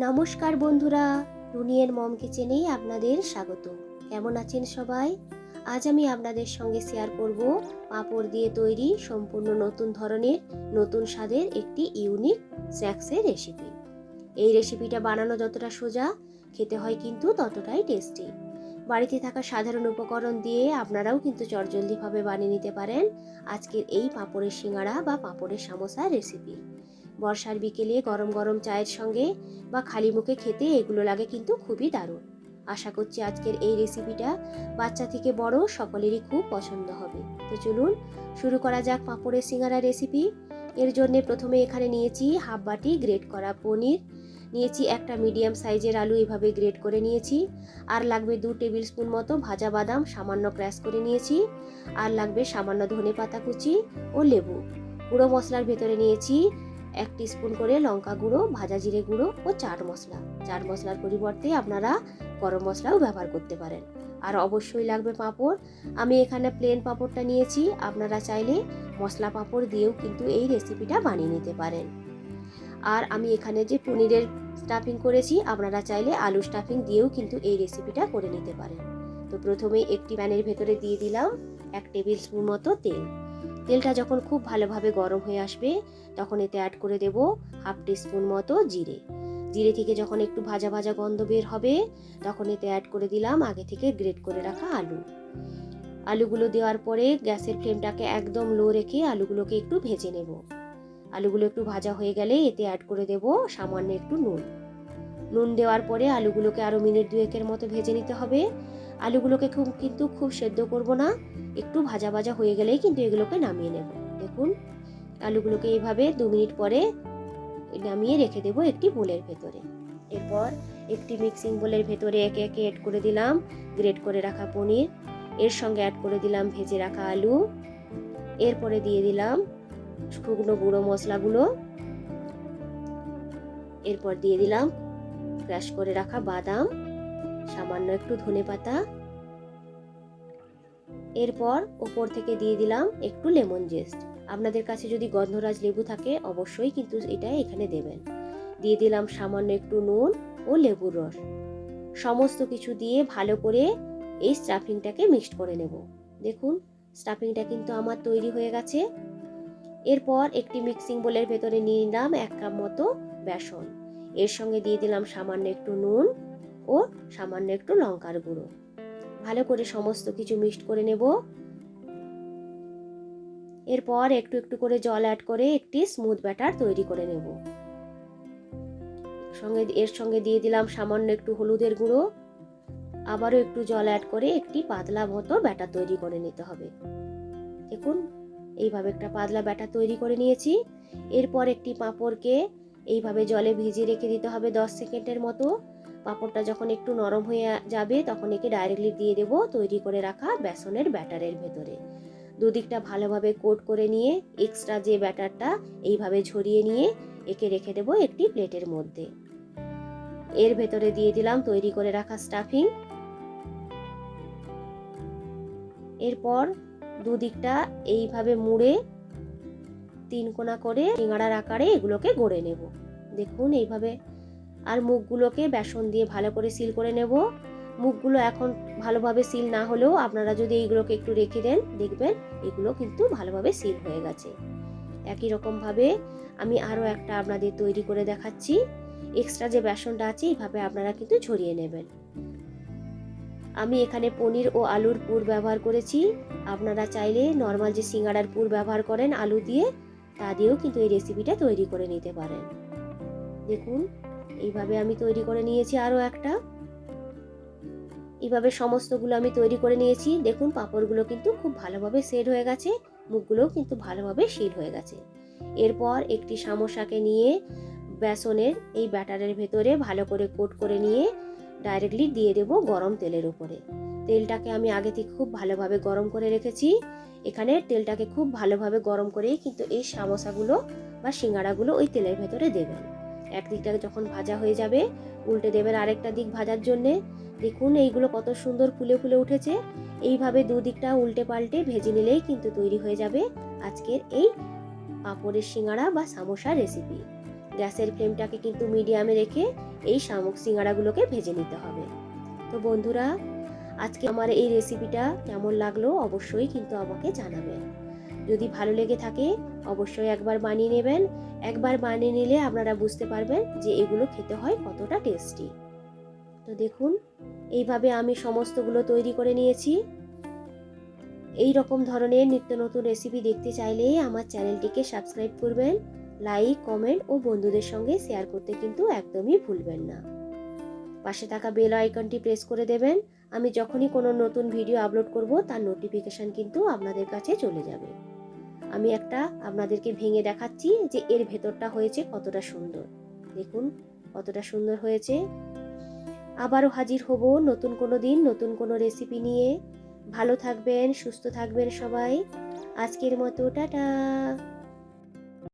নমস্কার বন্ধুরা, রুনিয়ের মম কিচেনেই আপনাদের স্বাগত। কেমন আছেন সবাই? আজ আমি আপনাদের সঙ্গে শেয়ার করব পাঁপড় দিয়ে তৈরি সম্পূর্ণ নতুন ধরনের, নতুন স্বাদের একটি ইউনিক স্ন্যাক্সের রেসিপি এই রেসিপিটা বানানো যতটা সোজা, খেতে হয় কিন্তু ততটাই টেস্টি বাড়িতে থাকা সাধারণ উপকরণ দিয়ে আপনারাও কিন্তু চটজলদিভাবে বানিয়ে নিতে পারেন আজকের এই পাঁপড়ের সিঙ্গাড়া বা পাঁপড়ের সামোসার রেসিপি বর্ষার বিকেলে গরম গরম চায়ের সঙ্গে বা খালি মুখে খেতে এগুলো লাগে কিন্তু খুবই দারুণ। আশা করছি আজকের এই রেসিপিটা বাচ্চা থেকে বড় সকলেরই খুব পছন্দ হবে। তো চলুন শুরু করা যাক পাঁপড়ের সিঙ্গারা রেসিপি এর জন্য প্রথমে এখানে নিয়েছি হাফ বাটি গ্রেট করা পনির। নিয়েছি একটা মিডিয়াম সাইজের আলু এভাবে গ্রেট করে নিয়েছি। আর লাগবে দু টেবিল স্পুন মতো ভাজা বাদাম সামান্য ক্র্যাশ করে নিয়েছি। আর লাগবে সামান্য ধনে পাতা কুচি ও লেবু। গুঁড়ো মশলার ভেতরে নিয়েছি এক স্পুন করে লঙ্কা গুঁড়ো, ভাজা জিরে গুঁড়ো ও চাট মশলা। চাট মশলার পরিবর্তে আপনারা গরম মশলাও ব্যবহার করতে পারেন। আর অবশ্যই লাগবে পাঁপড়। আমি এখানে প্লেন পাঁপড়টা নিয়েছি। আপনারা চাইলে মশলা পাঁপড় দিয়েও কিন্তু এই রেসিপিটা বানিয়ে নিতে পারেন। আর আমি এখানে যে পনিরের স্টাফিং করেছি, আপনারা চাইলে আলু স্টাফিং দিয়েও কিন্তু এই রেসিপিটা করে নিতে পারেন। তো প্রথমে একটি প্যানের ভেতরে দিয়ে দিলাম এক টেবিল স্পুন মতো তেল। তেলটা যখন খুব ভালোভাবে গরম হয়ে আসবে, তখন এতে অ্যাড করে দেব হাফ স্পুন মতো জিরে। জিরে থেকে যখন একটু ভাজা ভাজা গন্ধ বের হবে, তখন এতে অ্যাড করে দিলাম আগে থেকে গ্রেট করে রাখা আলু। আলুগুলো দেওয়ার পরে গ্যাসের ফ্লেমটাকে একদম লো রেখে আলুগুলোকে একটু ভেজে নেব। আলুগুলো একটু ভাজা হয়ে গেলে এতে অ্যাড করে দেব সামান্য একটু নুন। নুন দেওয়ার পরে আলুগুলোকে আরও মিনিট দুয়েকের মতো ভেজে নিতে হবে। আলুগুলোকে খুব, কিন্তু খুব সেদ্ধ করব না। একটু ভাজা ভাজা হয়ে গেলেই কিন্তু এগুলোকে নামিয়ে নেব। দেখুন, আলুগুলোকে এইভাবে দু মিনিট পরে নামিয়ে রেখে দেব একটি বোলের ভেতরে। এরপর একটি মিক্সিং বোলের ভেতরে একে একে অ্যাড করে দিলাম গ্রেট করে রাখা পনির। এর সঙ্গে অ্যাড করে দিলাম ভেজে রাখা আলু। এরপরে দিয়ে দিলাম শুকনো গুঁড়ো মশলাগুলো। এরপর দিয়ে দিলাম ক্র্যাশ করে রাখা বাদাম, সামান্য একটু ধনে পাতা। এরপর ওপর থেকে দিয়ে দিলাম একটু লেমন জেস্ট আপনাদের কাছে যদি গন্ধরাজ লেবু থাকে, অবশ্যই কিন্তু এটা এখানে দেবেন। দিয়ে দিলাম সামান্য একটু নুন ও লেবুর রস। সমস্ত কিছু দিয়ে ভালো করে এই স্টাফিংটাকে মিক্সড করে নেব। দেখুন, স্টাফিংটা কিন্তু আমার তৈরি হয়ে গেছে। এরপর একটি মিক্সিং বোলের ভেতরে নিয়ে নিলাম এক কাপ মতো বেসন। এর সঙ্গে দিয়ে দিলাম সামান্য একটু নুন ও সামান্য একটু লঙ্কার গুঁড়ো। ভালো করে সমস্ত কিছু মিক্সড করে নেব। এরপর একটু একটু করে জল অ্যাড করে একটি স্মুথ ব্যাটার তৈরি করে নেব। সঙ্গে এর সঙ্গে দিয়ে দিলাম সামান্য একটু হলুদের গুঁড়ো। আবারও একটু জল অ্যাড করে একটি পাতলা মতো ব্যাটার তৈরি করে নিতে হবে। দেখুন, এইভাবে একটা পাতলা ব্যাটার তৈরি করে নিয়েছি। এরপর একটি পাঁপড়কে এইভাবে জলে ভিজিয়ে রেখে দিতে হবে দশ সেকেন্ডের মতো। পাঁপড়টা যখন একটু নরম হয়ে যাবে, তখন একে ডাইরেক্টলি দিয়ে দেব তৈরি করে রাখা বেসনের ব্যাটারের ভেতরে। দুদিকটা ভালোভাবে কোট করে নিয়ে এক্সট্রা যে ব্যাটারটা এইভাবে ঝরিয়ে নিয়ে একে রেখে দেব একটি প্লেটের মধ্যে। এর ভেতরে দিয়ে দিলাম তৈরি করে রাখা স্টাফিং এরপর দুদিকটা এইভাবে মুড়ে তিন কোনা করে সিঙ্গাড়ার আকারে এগুলোকে গড়ে নেব। দেখুন এইভাবে। আর মুখগুলোকে বেসন দিয়ে ভালো করে সিল করে নেব। মুখগুলো এখন ভালোভাবে সিল না হলেও আপনারা যদি এইগুলোকে একটু রেখে দেন, দেখবেন এগুলো কিন্তু ভালোভাবে সিল হয়ে গেছে। একই রকমভাবে আমি আরও একটা আপনাদের তৈরি করে দেখাচ্ছি। এক্সট্রা যে বেসনটা আছে, এইভাবে আপনারা কিন্তু ছড়িয়ে নেবেন। আমি এখানে পনির ও আলুর পুর ব্যবহার করেছি। আপনারা চাইলে নর্মাল যে সিঙ্গাড়ার পুর ব্যবহার করেন আলু দিয়ে তা দিয়েও কিন্তু এই রেসিপিটা তৈরি করে নিতে পারেন। দেখুন, এইভাবে আমি তৈরি করে নিয়েছি আরও একটা। এইভাবে সমস্তগুলো আমি তৈরি করে নিয়েছি। দেখুন, পাঁপড়গুলো কিন্তু খুব ভালোভাবে সেট হয়ে গেছে, মুখগুলোও কিন্তু ভালোভাবে শিল হয়ে গেছে। এরপর একটি সামোসাকে নিয়ে বেসনের এই ব্যাটারের ভেতরে ভালো করে কোট করে নিয়ে ডাইরেক্টলি দিয়ে দেব গরম তেলের উপরে। তেলটাকে আমি আগে থেকে খুব ভালোভাবে গরম করে রেখেছি। এখানে তেলটাকে খুব ভালোভাবে গরম করেই কিন্তু এই সামোসাগুলো বা সিঙ্গাড়াগুলো ওই তেলের ভেতরে দেবেন। একদিকটাকে যখন ভাজা হয়ে যাবে, উল্টে দেবেন আরেকটা দিক ভাজার জন্যে। দেখুন এইগুলো কত সুন্দর ফুলে ফুলে উঠেছে। এইভাবে দুদিকটা উল্টে পাল্টে ভেজে নিলেই কিন্তু তৈরি হয়ে যাবে আজকের এই পাঁপড়ের সিঙ্গাড়া বা সামোসা রেসিপি গ্যাসের ফ্লেমটাকে কিন্তু মিডিয়ামে রেখে এই শামুক সিঙ্গারাগুলোকে ভেজে নিতে হবে। তো বন্ধুরা আজকে আমার এই রেসিপিটা কেমন লাগল অবশ্যই কিন্তু আমাকে জানাবেন। যদি ভালো লেগে থাকে, অবশ্যই একবার বানিয়ে নেবেন। একবার বানিয়ে নিলে আপনারা বুঝতে পারবেন যে এগুলো খেতে হয় কতটা টেস্টি তো দেখুন, এইভাবে আমি সমস্তগুলো তৈরি করে নিয়েছি। এই রকম ধরনের নিত্য নতুন রেসিপি দেখতে চাইলে আমার চ্যানেলটিকে সাবস্ক্রাইব করবেন লাইক কমেন্ট ও বন্ধুদের সঙ্গে শেয়ার করতে কিন্তু একদমই ভুলবেন না। পাশে থাকা বেল আইকনটি প্রেস করে দেবেন। আমি যখনই কোনো নতুন ভিডিও আপলোড করব, তার নোটিফিকেশান কিন্তু আপনাদের কাছে চলে যাবে। আমি একটা আপনাদেরকে ভেঙে দেখাচ্ছি যে এর ভেতরটা হয়েছে কতটা সুন্দর। দেখুন, কতটা সুন্দর হয়েছে। আবারও হাজির হব নতুন কোনো দিন, নতুন কোনো রেসিপি নিয়ে। ভালো থাকবেন, সুস্থ থাকবেন সবাই। আজকের মতো, টাটা।